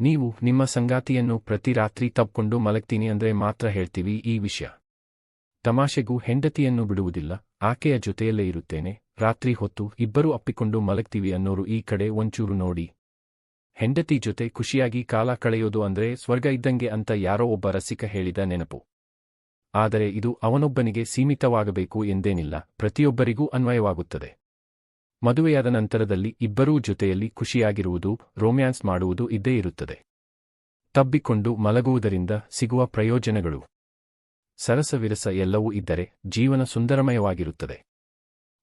ನೀವು ನಿಮ್ಮ ಸಂಗಾತಿಯನ್ನು ಪ್ರತಿ ರಾತ್ರಿ ತಪ್ಕೊಂಡು ಮಲಗ್ತೀನಿ ಅಂದ್ರೆ ಮಾತ್ರ ಹೇಳ್ತೀವಿ ಈ ವಿಷಯ. ತಮಾಷೆಗೂ ಹೆಂಡತಿಯನ್ನು ಬಿಡುವುದಿಲ್ಲ, ಆಕೆಯ ಜೊತೆಯಲ್ಲೇ ಇರುತ್ತೇನೆ, ರಾತ್ರಿ ಹೊತ್ತು ಇಬ್ಬರು ಅಪ್ಪಿಕೊಂಡು ಮಲಗ್ತೀವಿ ಅನ್ನೋರು ಈ ಕಡೆ ಒಂಚೂರು ನೋಡಿ. ಹೆಂಡತಿ ಜೊತೆ ಖುಷಿಯಾಗಿ ಕಾಲ ಕಳೆಯೋದು ಅಂದ್ರೆ ಸ್ವರ್ಗ ಇದ್ದಂಗೆ ಅಂತ ಯಾರೋ ಒಬ್ಬ ರಸಿಕ ಹೇಳಿದ ನೆನಪು. ಆದರೆ ಇದು ಅವನೊಬ್ಬನಿಗೆ ಸೀಮಿತವಾಗಬೇಕು ಎಂದೇನಿಲ್ಲ, ಪ್ರತಿಯೊಬ್ಬರಿಗೂ ಅನ್ವಯವಾಗುತ್ತದೆ. ಮದುವೆಯಾದ ನಂತರದಲ್ಲಿ ಇಬ್ಬರೂ ಜೊತೆಯಲ್ಲಿ ಖುಷಿಯಾಗಿರುವುದು, ರೋಮ್ಯಾನ್ಸ್ ಮಾಡುವುದು ಇದ್ದೇ ಇರುತ್ತದೆ. ತಬ್ಬಿಕೊಂಡು ಮಲಗುವುದರಿಂದ ಸಿಗುವ ಪ್ರಯೋಜನಗಳು. ಸರಸವಿರಸ ಎಲ್ಲವೂ ಇದ್ದರೆ ಜೀವನ ಸುಂದರಮಯವಾಗಿರುತ್ತದೆ.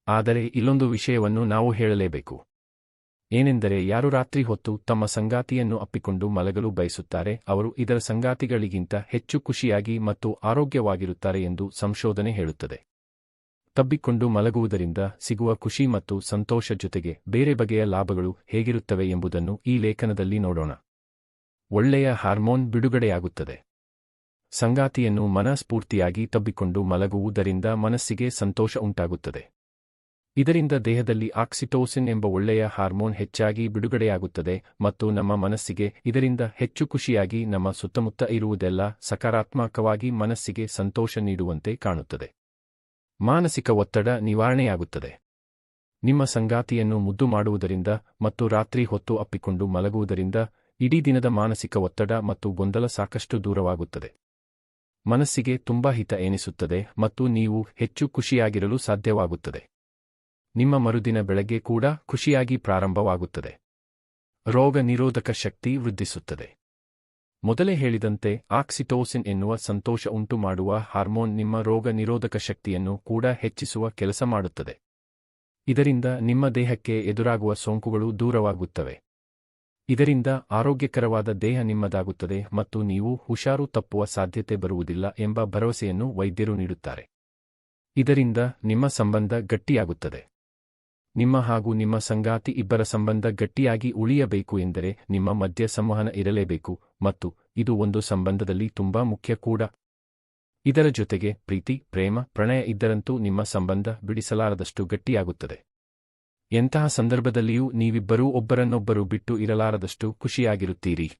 ಆದರೆ ಇಲ್ಲೊಂದು ವಿಷಯವನ್ನು ನಾವು ಹೇಳಲೇಬೇಕು. ಏನೆಂದರೆ ಯಾರು ರಾತ್ರಿ ಹೊತ್ತು ತಮ್ಮ ಸಂಗಾತಿಯನ್ನು ಅಪ್ಪಿಕೊಂಡು ಮಲಗಲು ಬಯಸುತ್ತಾರೆ, ಅವರು ಇದರ ಸಂಗಾತಿಗಳಿಗಿಂತ ಹೆಚ್ಚು ಖುಷಿಯಾಗಿ ಮತ್ತು ಆರೋಗ್ಯವಾಗಿರುತ್ತಾರೆ ಎಂದು ಸಂಶೋಧನೆ ಹೇಳುತ್ತದೆ. ತಬ್ಬಿಕೊಂಡು ಮಲಗುವುದರಿಂದ ಸಿಗುವ ಖುಷಿ ಮತ್ತು ಸಂತೋಷ ಜೊತೆಗೆ ಬೇರೆ ಬಗೆಯ ಲಾಭಗಳು ಹೇಗಿರುತ್ತವೆ ಎಂಬುದನ್ನು ಈ ಲೇಖನದಲ್ಲಿ ನೋಡೋಣ. ಒಳ್ಳೆಯ ಹಾರ್ಮೋನ್ ಬಿಡುಗಡೆಯಾಗುತ್ತದೆ. ಸಂಗಾತಿಯನ್ನು ಮನಸ್ಫೂರ್ತಿಯಾಗಿ ತಬ್ಬಿಕೊಂಡು ಮಲಗುವುದರಿಂದ ಮನಸ್ಸಿಗೆ ಸಂತೋಷ ಉಂಟಾಗುತ್ತದೆ. ಇದರಿಂದ ದೇಹದಲ್ಲಿ ಆಕ್ಸಿಟೋಸಿನ್ ಎಂಬ ಒಳ್ಳೆಯ ಹಾರ್ಮೋನ್ ಹೆಚ್ಚಾಗಿ ಬಿಡುಗಡೆಯಾಗುತ್ತದೆ ಮತ್ತು ನಮ್ಮ ಮನಸ್ಸಿಗೆ ಇದರಿಂದ ಹೆಚ್ಚು ಖುಷಿಯಾಗಿ ನಮ್ಮ ಸುತ್ತಮುತ್ತ ಇರುವುದೆಲ್ಲ ಸಕಾರಾತ್ಮಕವಾಗಿ ಮನಸ್ಸಿಗೆ ಸಂತೋಷ ನೀಡುವಂತೆ ಕಾಣುತ್ತದೆ. ಮಾನಸಿಕ ಒತ್ತಡ ನಿವಾರಣೆಯಾಗುತ್ತದೆ. ನಿಮ್ಮ ಸಂಗಾತಿಯನ್ನು ಮುದ್ದು ಮಾಡುವುದರಿಂದ ಮತ್ತು ರಾತ್ರಿ ಹೊತ್ತು ಅಪ್ಪಿಕೊಂಡು ಮಲಗುವುದರಿಂದ ಇಡೀ ದಿನದ ಮಾನಸಿಕ ಒತ್ತಡ ಮತ್ತು ಗೊಂದಲ ಸಾಕಷ್ಟು ದೂರವಾಗುತ್ತದೆ. ಮನಸ್ಸಿಗೆ ತುಂಬಾ ಹಿತ ಎನಿಸುತ್ತದೆ ಮತ್ತು ನೀವು ಹೆಚ್ಚು ಖುಷಿಯಾಗಿರಲು ಸಾಧ್ಯವಾಗುತ್ತದೆ. ನಿಮ್ಮ ಮರುದಿನ ಬೆಳಗ್ಗೆ ಕೂಡ ಖುಷಿಯಾಗಿ ಪ್ರಾರಂಭವಾಗುತ್ತದೆ. ರೋಗ ನಿರೋಧಕ ಶಕ್ತಿ ವೃದ್ಧಿಸುತ್ತದೆ. ಮೊದಲೇ ಹೇಳಿದಂತೆ, ಆಕ್ಸಿಟೋಸಿನ್ ಎನ್ನುವ ಸಂತೋಷ ಉಂಟು ಮಾಡುವ ಹಾರ್ಮೋನ್ ನಿಮ್ಮ ರೋಗ ನಿರೋಧಕ ಶಕ್ತಿಯನ್ನು ಕೂಡ ಹೆಚ್ಚಿಸುವ ಕೆಲಸ ಮಾಡುತ್ತದೆ. ಇದರಿಂದ ನಿಮ್ಮ ದೇಹಕ್ಕೆ ಎದುರಾಗುವ ಸೋಂಕುಗಳು ದೂರವಾಗುತ್ತವೆ. ಇದರಿಂದ ಆರೋಗ್ಯಕರವಾದ ದೇಹ ನಿಮ್ಮದಾಗುತ್ತದೆ ಮತ್ತು ನೀವು ಹುಷಾರು ತಪ್ಪುವ ಸಾಧ್ಯತೆ ಬರುವುದಿಲ್ಲ ಎಂಬ ಭರವಸೆಯನ್ನು ವೈದ್ಯರು ನೀಡುತ್ತಾರೆ. ಇದರಿಂದ ನಿಮ್ಮ ಸಂಬಂಧ ಗಟ್ಟಿಯಾಗುತ್ತದೆ. ನಿಮ್ಮ ಹಾಗೂ ನಿಮ್ಮ ಸಂಗಾತಿ ಇಬ್ಬರ ಸಂಬಂಧ ಗಟ್ಟಿಯಾಗಿ ಉಳಿಯಬೇಕು ಎಂದರೆ ನಿಮ್ಮ ಮಧ್ಯ ಸಂವಹನ ಇರಲೇಬೇಕು ಮತ್ತು ಇದು ಒಂದು ಸಂಬಂಧದಲ್ಲಿ ತುಂಬಾ ಮುಖ್ಯ ಕೂಡ. ಇದರ ಜೊತೆಗೆ ಪ್ರೀತಿ, ಪ್ರೇಮ, ಪ್ರಣಯ ಇದ್ದರಂತೂ ನಿಮ್ಮ ಸಂಬಂಧ ಬಿಡಿಸಲಾರದಷ್ಟು ಗಟ್ಟಿಯಾಗುತ್ತದೆ. ಎಂತಹ ಸಂದರ್ಭದಲ್ಲಿಯೂ ನೀವಿಬ್ಬರೂ ಒಬ್ಬರನ್ನೊಬ್ಬರು ಬಿಟ್ಟು ಇರಲಾರದಷ್ಟು ಖುಷಿಯಾಗಿರುತ್ತೀರಿ.